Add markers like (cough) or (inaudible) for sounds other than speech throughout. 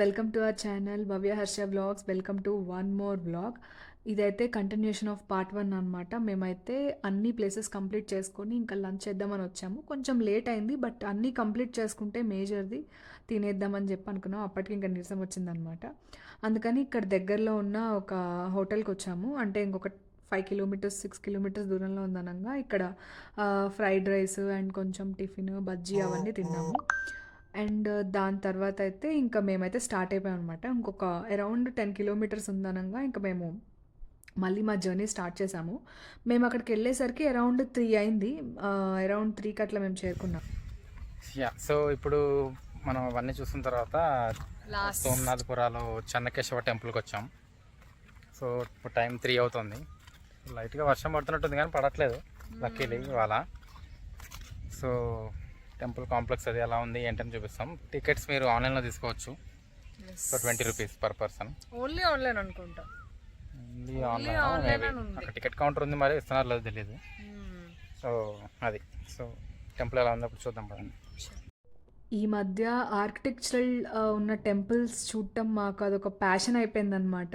Welcome to our channel Bhavya Harsha vlogs welcome to one more vlog ఇదైతే continuation of part one అనమాట మేమైతే అన్ని places complete చేసుకొని ఇంకా లంచ్ చేద్దామని వచ్చాము. కొంచెం లేట్ అయింది బట్ అన్నీ కంప్లీట్ చేసుకుంటే మేజర్ది తినేద్దామని చెప్పి అనుకున్నాం. అప్పటికి ఇంకా నీరసం వచ్చిందనమాట అందుకని ఇక్కడ దగ్గరలో ఉన్న ఒక హోటల్కి వచ్చాము. అంటే ఇంకొక ఫైవ్ కిలోమీటర్స్ సిక్స్ కిలోమీటర్స్ దూరంలో ఉందనగా. ఇక్కడ ఫ్రైడ్ రైస్ అండ్ కొంచెం టిఫిన్ బజ్జీ అవన్నీ తిన్నాము. అండ్ దాని తర్వాత అయితే ఇంకా మేమైతే స్టార్ట్ అయిపోయాం అనమాట ఇంకొక అరౌండ్ టెన్ కిలోమీటర్స్ ఉందనగా ఇంకా మేము మళ్ళీ మా జర్నీ స్టార్ట్ చేసాము మేము అక్కడికి వెళ్ళేసరికి అరౌండ్ త్రీ అయింది. అరౌండ్ త్రీకి అట్లా మేము చేరుకున్నాం. యా సో ఇప్పుడు మనం అవన్నీ చూసిన తర్వాత సోమనాథపురాలో చెన్నకేశవ టెంపుల్కి వచ్చాం. సో ఇప్పుడు టైం త్రీ అవుతుంది. లైట్గా వర్షం పడుతున్నట్టుంది కానీ పడట్లేదు. లక్కీలీ ఇవాళ. సో టెంపుల్ కాంప్లెక్స్ అది ఎలా ఉంది ఏంటని చూపిస్తాం. టికెట్స్ మీరు ఆన్లైన్లో తీసుకోవచ్చు. So twenty rupees per person. Only online అనుకుంటా. ఉంది ఆన్లైన్ అక్కడ టికెట్ కౌంటర్ ఉంది మరి ఇస్తున్నారు లేదు తెలియదు సో అది. సో టెంపుల్ ఎలా ఉందో ఇప్పుడు చూద్దాం పదండి. ఈ మధ్య ఆర్కిటెక్చరల్ ఉన్న టెంపుల్స్ చూడటం మాకు అదొక ప్యాషన్ అయిపోయిందనమాట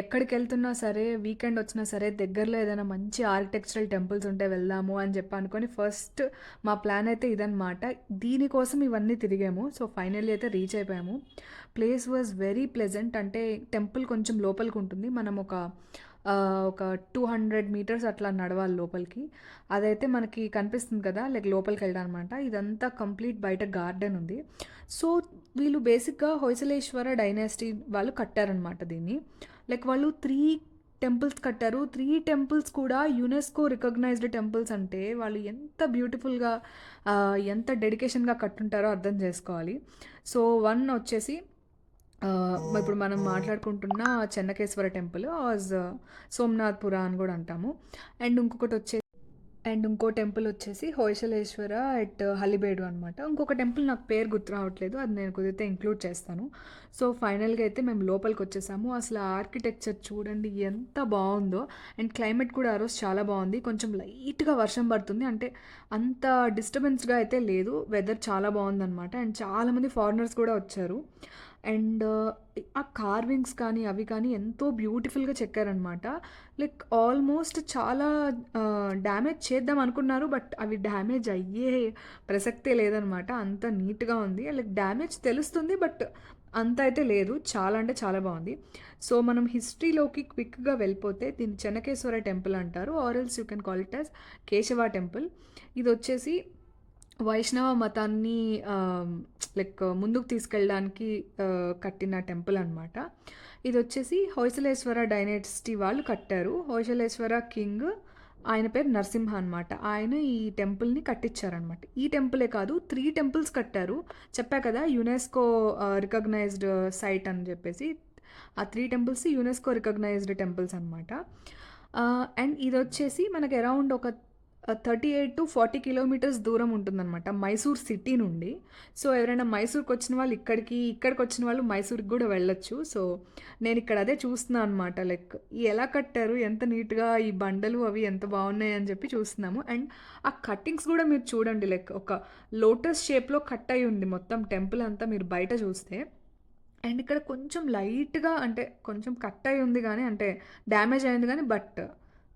ఎక్కడికి వెళ్తున్నా సరే వీకెండ్ వచ్చినా సరే దగ్గరలో ఏదైనా మంచి ఆర్కిటెక్చరల్ టెంపుల్స్ ఉంటే వెళ్దాము అని చెప్పి అనుకొని ఫస్ట్ మా ప్లాన్ అయితే ఇదనమాట దీనికోసం ఇవన్నీ తిరిగాము. సో ఫైనల్లీ అయితే రీచ్ అయిపోయాము. Place was very pleasant. అంటే టెంపుల్ కొంచెం లోపలికి ఉంటుంది. మనం ఒక ఒక టూ హండ్రెడ్ మీటర్స్ అట్లా నడవాలి లోపలికి. అదైతే మనకి కనిపిస్తుంది కదా లైక్ లోపలికి వెళ్ళాలన్నమాట. ఇదంతా కంప్లీట్ బయట గార్డెన్ ఉంది. సో వీళ్ళు బేసిక్గా హొయసలేశ్వర డైనాసిటీ వాళ్ళు కట్టారనమాట దీన్ని. లైక్ వాళ్ళు త్రీ టెంపుల్స్ కట్టారు. త్రీ టెంపుల్స్ కూడా యునెస్కో రికగ్నైజ్డ్ టెంపుల్స్ అంటే వాళ్ళు ఎంత బ్యూటిఫుల్గా ఎంత డెడికేషన్గా కట్టుంటారో అర్థం చేసుకోవాలి. సో వన్ వచ్చేసి ఇప్పుడు మనం మాట్లాడుకుంటున్న చెన్నకేశ్వర టెంపుల్ ఆజ్ సోమనాథ్పుర అని కూడా అంటాము. అండ్ ఇంకొకటి వచ్చే అండ్ ఇంకో టెంపుల్ వచ్చేసి హోయసలేశ్వర అట్ హలిబేడు అనమాట ఇంకొక టెంపుల్ నాకు పేరు గుర్తు రావట్లేదు అది నేను కుదిరితే ఇంక్లూడ్ చేస్తాను. సో ఫైనల్గా అయితే మేము లోపలికి వచ్చేసాము. అసలు ఆర్కిటెక్చర్ చూడండి ఎంత బాగుందో అండ్ క్లైమేట్ కూడా ఆ రోజు చాలా బాగుంది. కొంచెం లైట్గా వర్షం పడుతుంది అంటే అంత డిస్టర్బెన్స్గా అయితే లేదు. వెదర్ చాలా బాగుందన్నమాట అండ్ చాలామంది ఫారినర్స్ కూడా వచ్చారు. అండ్ ఆ కార్వింగ్స్ కానీ అవి కానీ ఎంతో బ్యూటిఫుల్గా చెక్కారనమాట లైక్ ఆల్మోస్ట్ చాలా డ్యామేజ్ చేద్దాం అనుకున్నారు బట్ అవి డ్యామేజ్ అయ్యే ప్రసక్తే లేదనమాట అంత నీట్గా ఉంది. లైక్ డ్యామేజ్ తెలుస్తుంది బట్ అంత అయితే లేదు. చాలా అంటే చాలా బాగుంది. సో మనం హిస్టరీలోకి క్విక్గా వెళ్ళిపోతే దీన్ని చెన్నకేశ్వర టెంపుల్ అంటారు or else you can call it as Keshava temple ఇది వచ్చేసి వైష్ణవ మతాన్ని లైక్ ముందుకు తీసుకెళ్ళడానికి కట్టిన టెంపుల్ అనమాట ఇది వచ్చేసి హొయసలేశ్వర డైనాసిటీ వాళ్ళు కట్టారు. హొయసలేశ్వర కింగ్ ఆయన పేరు నరసింహ అనమాట ఆయన ఈ టెంపుల్ని కట్టించారనమాట ఈ టెంపులే కాదు త్రీ టెంపుల్స్ కట్టారు. చెప్పా కదా యునెస్కో రికగ్నైజ్డ్ సైట్ అని చెప్పేసి. ఆ three temples UNESCO recognized temples అనమాట అండ్ ఇది వచ్చేసి మనకి అరౌండ్ ఒక thirty eight to forty kilometres దూరం ఉంటుందన్నమాట మైసూర్ సిటీ నుండి. సో ఎవరైనా మైసూర్కి వచ్చిన వాళ్ళు ఇక్కడికి ఇక్కడికి వచ్చిన వాళ్ళు మైసూర్కి కూడా వెళ్ళొచ్చు. సో నేను ఇక్కడ అదే చూస్తున్నాను అనమాట లైక్ ఎలా కట్టారు ఎంత నీట్గా ఈ బండలు అవి ఎంత బాగున్నాయి అని చెప్పి చూస్తున్నాము. అండ్ ఆ కట్టింగ్స్ కూడా మీరు చూడండి లైక్ ఒక లోటస్ షేప్లో కట్ అయి ఉంది మొత్తం టెంపుల్ అంతా మీరు బయట చూస్తే. అండ్ ఇక్కడ కొంచెం లైట్గా అంటే కొంచెం కట్ అయి ఉంది కానీ అంటే డ్యామేజ్ అయింది కానీ బట్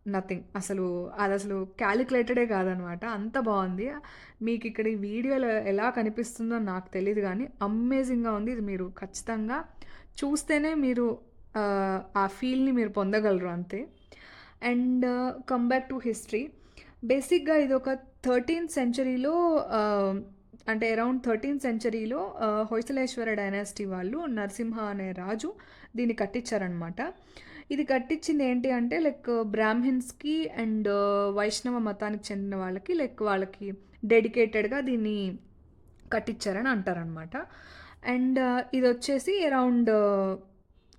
నథింగ్. అసలు అది అసలు క్యాలిక్యులేటెడే కాదనమాట. అంత బాగుంది. మీకు ఇక్కడ ఈ వీడియోలో ఎలా కనిపిస్తుందో నాకు తెలియదు కానీ అమేజింగ్గా ఉంది. ఇది మీరు ఖచ్చితంగా చూస్తేనే మీరు ఆ, ఫీల్ని మీరు పొందగలరు అంతే. And come back to history. బేసిక్గా ఇది ఒక థర్టీన్త్ సెంచరీలో అంటే అరౌండ్ థర్టీన్త్ సెంచరీలో హొయసలేశ్వర డైనాసిటీ వాళ్ళు నరసింహ అనే రాజు దీన్ని కట్టించారనమాట. ఇది కట్టించింది ఏంటి అంటే లైక్ బ్రాహ్మిన్స్కి అండ్ వైష్ణవ మతానికి చెందిన వాళ్ళకి లైక్ వాళ్ళకి డెడికేటెడ్గా దీన్ని కట్టించారని అంటారనమాట అండ్ ఇది వచ్చేసి అరౌండ్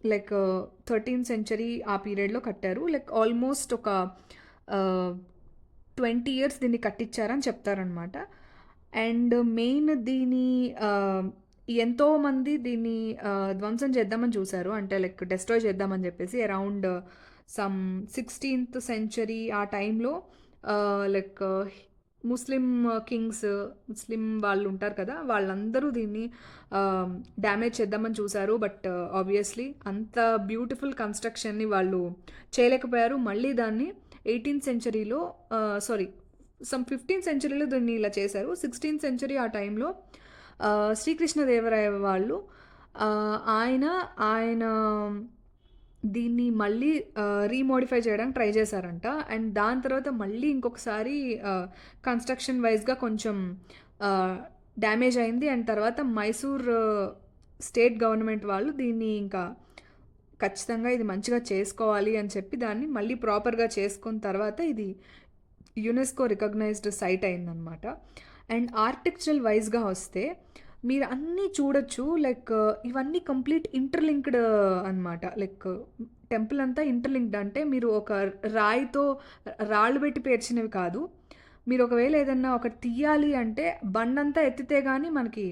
లైక్ థర్టీన్త్ సెంచరీ ఆ పీరియడ్లో కట్టారు. లైక్ ఆల్మోస్ట్ ఒక ట్వంటీ ఇయర్స్ దీన్ని కట్టించారని చెప్తారనమాట అండ్ మెయిన్ దీని ఎంతోమంది దీన్ని ధ్వంసం చేద్దామని చూశారు. అంటే లైక్ డెస్ట్రాయ్ చేద్దామని చెప్పేసి అరౌండ్ సమ్ సిక్స్టీన్త్ సెంచరీ ఆ టైంలో లైక్ ముస్లిం కింగ్స్ ముస్లిం వాళ్ళు ఉంటారు కదా వాళ్ళందరూ దీన్ని డ్యామేజ్ చేద్దామని చూశారు. బట్ ఆబ్వియస్లీ అంత బ్యూటిఫుల్ కన్స్ట్రక్షన్ని వాళ్ళు చేయలేకపోయారు. మళ్ళీ దాన్ని ఎయిటీన్త్ సెంచరీలో సారీ సమ్ ఫిఫ్టీన్త్ సెంచరీలో దీన్ని ఇలా చేశారు. సిక్స్టీన్త్ సెంచరీ ఆ టైంలో శ్రీకృష్ణదేవరాయ వాళ్ళు ఆయన ఆయన దీన్ని మళ్ళీ రీమోడిఫై చేయడానికి ట్రై చేశారంట. అండ్ దాని తర్వాత మళ్ళీ ఇంకొకసారి కన్స్ట్రక్షన్ వైజ్గా కొంచెం డ్యామేజ్ అయింది. అండ్ తర్వాత మైసూర్ స్టేట్ గవర్నమెంట్ వాళ్ళు దీన్ని ఇంకా ఖచ్చితంగా ఇది మంచిగా చేసుకోవాలి అని చెప్పి దాన్ని మళ్ళీ ప్రాపర్గా చేసుకున్న తర్వాత ఇది యునెస్కో రికగ్నైజ్డ్ సైట్ అయిందనమాట అండ్ ఆర్కిటెక్చరల్ వైజ్గా వస్తే మీరు అన్నీ చూడొచ్చు లైక్ uh, ఇవన్నీ కంప్లీట్ ఇంటర్లింక్డ్ uh, అనమాట లైక్ టెంపుల్ అంతా ఇంటర్లింక్డ్. అంటే మీరు ఒక రాయితో రాళ్ళు పెట్టి పేర్చినవి కాదు. మీరు ఒకవేళ ఏదన్నా ఒకటి తీయాలి అంటే బండంతా ఎత్తితే కానీ మనకి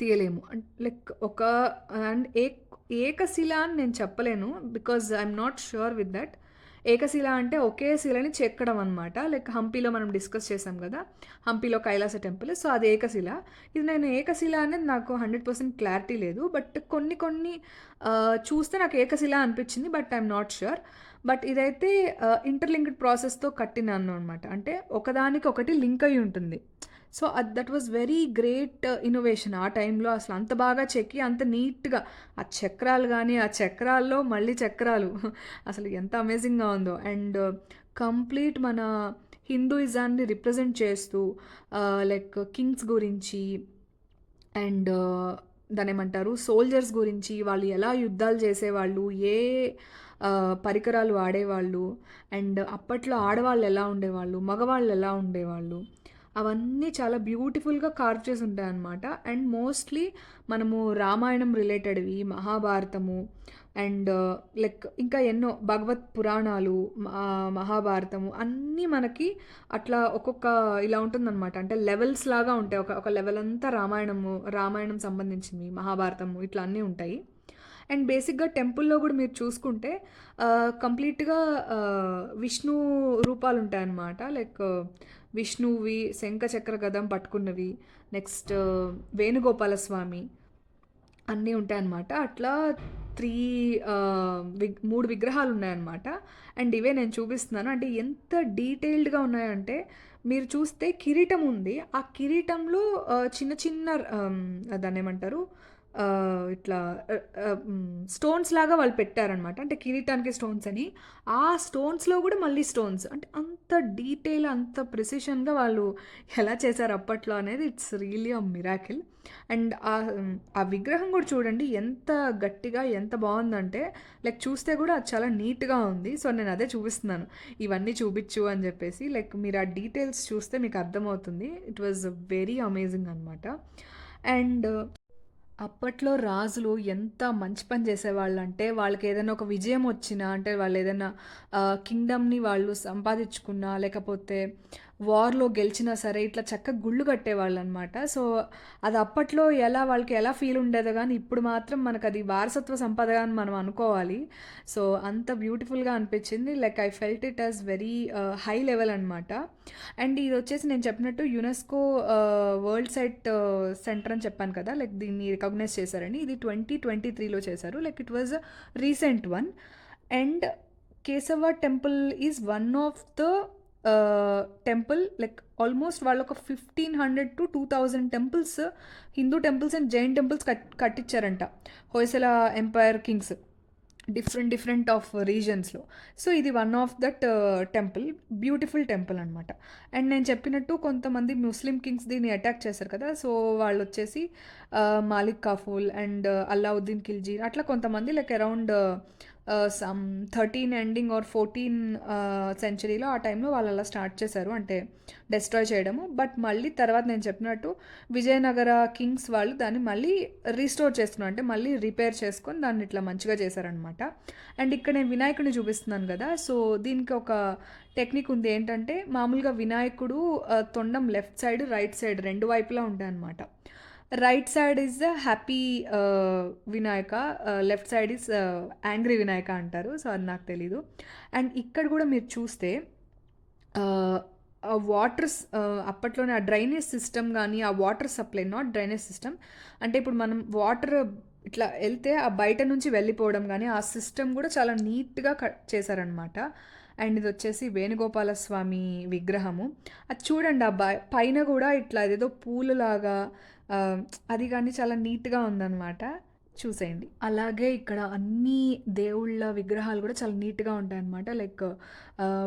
తీయలేము. లైక్ ఒక అండ్ ఏ ఏకశిల అని నేను చెప్పలేను because I'm not sure with that. ఏకశిల అంటే ఒకే శిలని చెక్కడం అనమాట లైక్ హంపీలో మనం డిస్కస్ చేసాం కదా హంపీలో కైలాస టెంపుల్. సో అది ఏకశిల. ఇది నేను ఏకశిల అనేది నాకు హండ్రెడ్ పర్సెంట్ క్లారిటీ లేదు. బట్ కొన్ని కొన్ని చూస్తే నాకు ఏకశిల అనిపించింది but I'm not sure. But ఇదైతే ఇంటర్లింక్డ్ ప్రాసెస్తో కట్టినాను అనమాట అంటే ఒకదానికి ఒకటి లింక్ అయి ఉంటుంది. So that was very great innovation ఆ టైంలో అసలు అంత బాగా చెక్కి అంత నీట్గా ఆ చక్రాలు కానీ ఆ చక్రాల్లో మళ్ళీ చక్రాలు. (laughs) అసలు ఎంత అమేజింగ్గా ఉందో. అండ్ కంప్లీట్ uh, మన హిందూయిజాన్ని రిప్రజెంట్ చేస్తూ uh, లైక్ కింగ్స్ గురించి అండ్ uh, దాని ఏమంటారు? సోల్జర్స్ గురించి వాళ్ళు ఎలా యుద్ధాలు చేసేవాళ్ళు ఏ పరికరాలు వాడేవాళ్ళు అండ్ అప్పట్లో ఆడవాళ్ళు ఎలా ఉండేవాళ్ళు మగవాళ్ళు ఎలా ఉండేవాళ్ళు అవన్నీ చాలా బ్యూటిఫుల్గా కార్వ్ చేసి ఉంటాయి అన్నమాట అండ్ మోస్ట్లీ మనము రామాయణం రిలేటెడ్వి మహాభారతము అండ్ లైక్ uh, ఇంకా ఎన్నో భగవత్ పురాణాలు మహాభారతము అన్నీ మనకి అట్లా ఒక్కొక్క ఇలా ఉంటుందన్నమాట. అంటే లెవెల్స్ లాగా ఉంటాయి. ఒక ఒక లెవెల్ అంతా రామాయణము రామాయణం సంబంధించింది మహాభారతము ఇట్లా అన్నీ ఉంటాయి. అండ్ బేసిక్గా టెంపుల్లో కూడా మీరు చూసుకుంటే కంప్లీట్గా విష్ణు రూపాలు ఉంటాయన్నమాట లైక్ విష్ణువి శంఖ చక్ర గదం పట్టుకున్నవి నెక్స్ట్ వేణుగోపాల స్వామి అన్నీ ఉంటాయన్నమాట. అట్లా త్రీ విగ్ మూడు విగ్రహాలు ఉన్నాయన్నమాట అండ్ ఇవే నేను చూపిస్తున్నాను. అంటే ఎంత డీటెయిల్డ్గా ఉన్నాయంటే మీరు చూస్తే కిరీటం ఉంది. ఆ కిరీటంలో చిన్న చిన్న దాన్ని ఏమంటారు ఇట్లా స్టోన్స్ లాగా వాళ్ళు పెట్టారనమాట అంటే కిరీటానికి స్టోన్స్ అని. ఆ స్టోన్స్లో కూడా మళ్ళీ స్టోన్స్ అంటే అంత డీటెయిల్ అంత ప్రిసిషన్గా వాళ్ళు ఎలా చేశారు అప్పట్లో అనేది it's really a miracle and ఆ ఆ విగ్రహం కూడా చూడండి ఎంత గట్టిగా ఎంత బాగుందంటే లైక్ చూస్తే కూడా అది చాలా నీట్గా ఉంది. సో నేను అదే చూపిస్తున్నాను. ఇవన్నీ చూపించు అని చెప్పేసి లైక్ మీరు ఆ డీటెయిల్స్ చూస్తే మీకు అర్థమవుతుంది. ఇట్ వాజ్ వెరీ అమేజింగ్ అనమాట అండ్ అప్పట్లో రాజులు ఎంత మంచి పని చేసేవాళ్ళు అంటే వాళ్ళకి ఏదైనా ఒక విజయం వచ్చినా అంటే వాళ్ళు ఏదైనా కింగ్డమ్ని వాళ్ళు సంపాదించుకున్నా లేకపోతే వార్లో గెలిచినా సరే ఇట్లా చక్కగా గుళ్ళు కట్టేవాళ్ళు అనమాట సో అది అప్పట్లో ఎలా వాళ్ళకి ఎలా ఫీల్ ఉండేదో కానీ ఇప్పుడు మాత్రం మనకు అది వారసత్వ సంపద అని మనం అనుకోవాలి. సో అంత బ్యూటిఫుల్గా అనిపించింది. Like I felt it as very high level అనమాట అండ్ ఇది వచ్చేసి నేను చెప్పినట్టు యునెస్కో వరల్డ్ సైట్ సెంటర్ అని చెప్పాను కదా లైక్ దీన్ని రికగ్నైజ్ చేశారని. ఇది ట్వంటీ ట్వంటీ త్రీలో చేశారు. Like it was recent one. And Keshava temple is one of the temple like almost వాళ్ళు ఒక fifteen hundred to two thousand temples Hindu temples and Jain temples cut కట్టించారంట Hoysala empire kings different different of రీజన్స్లో so ఇది one of that temple beautiful temple అనమాట and నేను చెప్పినట్టు కొంతమంది ముస్లిం Kings దీన్ని attack చేశారు కదా. సో వాళ్ళు వచ్చేసి మాలిక్ కాఫూల్ అండ్ అల్లావుద్దీన్ ఖిల్జీ అట్లా కొంతమంది like around some thirteen ending or fourteen సెంచరీలో ఆ టైంలో వాళ్ళు అలా స్టార్ట్ చేశారు. అంటే డెస్ట్రాయ్ చేయడము. బట్ మళ్ళీ తర్వాత నేను చెప్పినట్టు విజయనగర కింగ్స్ వాళ్ళు దాన్ని మళ్ళీ రీస్టోర్ చేసుకున్నారు అంటే మళ్ళీ రిపేర్ చేసుకొని దాన్ని ఇట్లా మంచిగా చేశారనమాట అండ్ ఇక్కడ నేను వినాయకుడిని చూపిస్తున్నాను కదా. సో దీనికి ఒక టెక్నిక్ ఉంది. ఏంటంటే మామూలుగా వినాయకుడు తొండం లెఫ్ట్ సైడ్ రైట్ సైడ్ రెండు వైపులా ఉంటాయన్నమాట. Right side is happy Vinayaka left side is angry Vinayaka అంటారు సో అది నాకు తెలీదు అండ్ ఇక్కడ కూడా మీరు చూస్తే ఆ, అప్పట్లోనే ఆ డ్రైనేజ్ సిస్టమ్ కానీ ఆ water supply not drainage system అంటే ఇప్పుడు మనం వాటర్ ఇట్లా వెళ్తే ఆ బయట నుంచి వెళ్ళిపోవడం కానీ ఆ సిస్టమ్ కూడా చాలా నీట్గా కట్ చేశారనమాట అండ్ ఇది వచ్చేసి వేణుగోపాల స్వామి విగ్రహము. అది చూడండి ఆ పైన కూడా ఇట్లా ఏదో పూలలాగా అది కానీ చాలా నీట్గా ఉందన్నమాట. చూసేయండి. అలాగే ఇక్కడ అన్ని దేవుళ్ళ విగ్రహాలు కూడా చాలా నీట్గా ఉంటాయన్నమాట. లైక్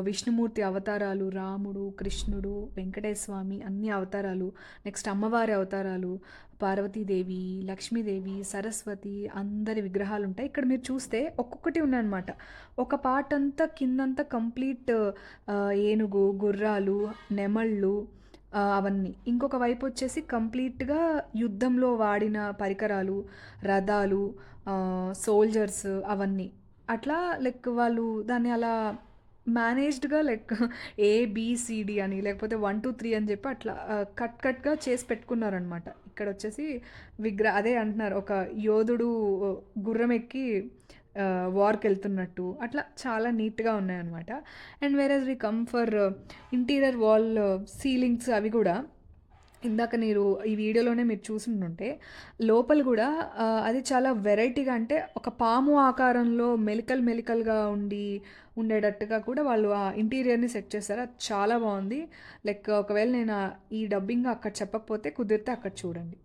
విష్ణుమూర్తి అవతారాలు రాముడు కృష్ణుడు వెంకటేశ్వమి అన్ని అవతారాలు నెక్స్ట్ అమ్మవారి అవతారాలు పార్వతీదేవి లక్ష్మీదేవి సరస్వతి అందరి విగ్రహాలు ఉంటాయి. ఇక్కడ మీరు చూస్తే ఒక్కొక్కటి ఉన్నాయన్నమాట. ఒక పార్ట్ అంతా కిందంతా కంప్లీట్ ఏనుగు గుర్రాలు నెమళ్ళు అవన్నీ. ఇంకొక వైపు వచ్చేసి కంప్లీట్గా యుద్ధంలో వాడిన పరికరాలు రథాలు సోల్జర్స్ అవన్నీ. అట్లా లైక్ వాళ్ళు దాన్ని అలా మేనేజ్డ్గా లైక్ ఏబిసిడి అని లేకపోతే వన్ టూ త్రీ అని చెప్పి అట్లా కట్ కట్గా చేసి పెట్టుకున్నారనమాట ఇక్కడ వచ్చేసి విగ్రహ అదే అంటున్నారు ఒక యోధుడు గుర్రం ఎక్కి వార్కి వెళ్తున్నట్టు అట్లా చాలా నీట్గా ఉన్నాయన్నమాట. And whereas we come for interior wall ceilings అవి కూడా ఇందాక మీరు ఈ వీడియోలోనే మీరు చూసుంటుంటే లోపల కూడా అది చాలా వెరైటీగా అంటే ఒక పాము ఆకారంలో మెలికల్ మెలికల్గా ఉండి ఉండేటట్టుగా కూడా వాళ్ళు ఆ ఇంటీరియర్ని సెట్ చేస్తారు. అది చాలా బాగుంది. లైక్ ఒకవేళ నేను ఈ డబ్బింగ్ అక్కడ చెప్పకపోతే కుదిరితే అక్కడ చూడండి.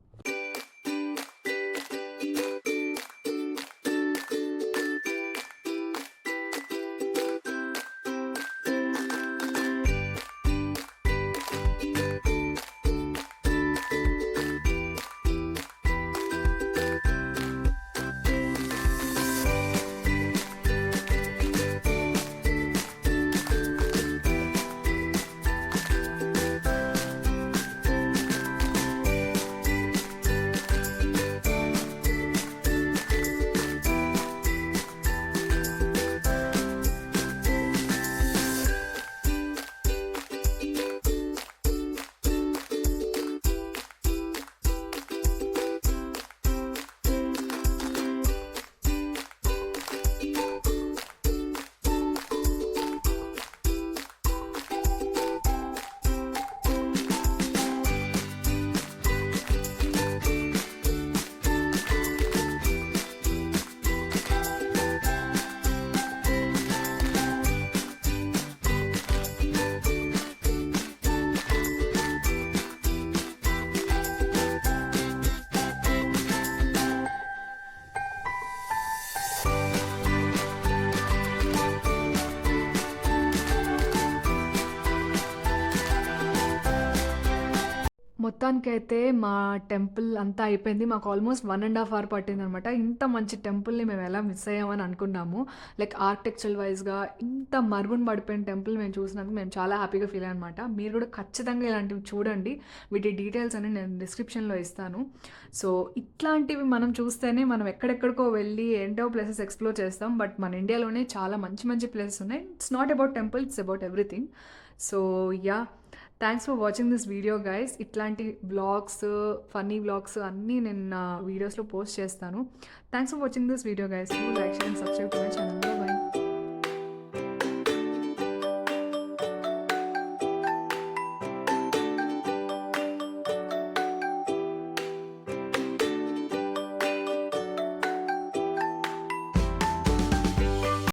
మొత్తానికైతే మా టెంపుల్ అంతా అయిపోయింది. మాకు almost one and half hour పట్టింది అనమాట ఇంత మంచి టెంపుల్ని మేము ఎలా మిస్ అయ్యామని అనుకున్నాము. లైక్ ఆర్కిటెక్చర్ వైజ్గా ఇంత మరుగున పడిపోయిన టెంపుల్ మేము చూసినందుకు మేము చాలా హ్యాపీగా ఫీల్ అనమాట మీరు కూడా ఖచ్చితంగా ఇలాంటివి చూడండి. వీటి డీటెయిల్స్ అని నేను డిస్క్రిప్షన్లో ఇస్తాను. సో ఇట్లాంటివి మనం చూస్తేనే మనం ఎక్కడెక్కడికో వెళ్ళి ఏంటో ప్లేసెస్ ఎక్స్ప్లోర్ చేస్తాం. బట్ మన ఇండియాలోనే చాలా మంచి మంచి ప్లేసెస్ ఉన్నాయి. It's not about temple it's about everything so yeah thanks for watching this video guys ఇట్లాంటి బ్లాగ్స్ ఫన్నీ బ్లాగ్స్ అన్నీ నేను నా వీడియోస్లో పోస్ట్ చేస్తాను. Thanks for watching this video guys like share and subscribe to my channel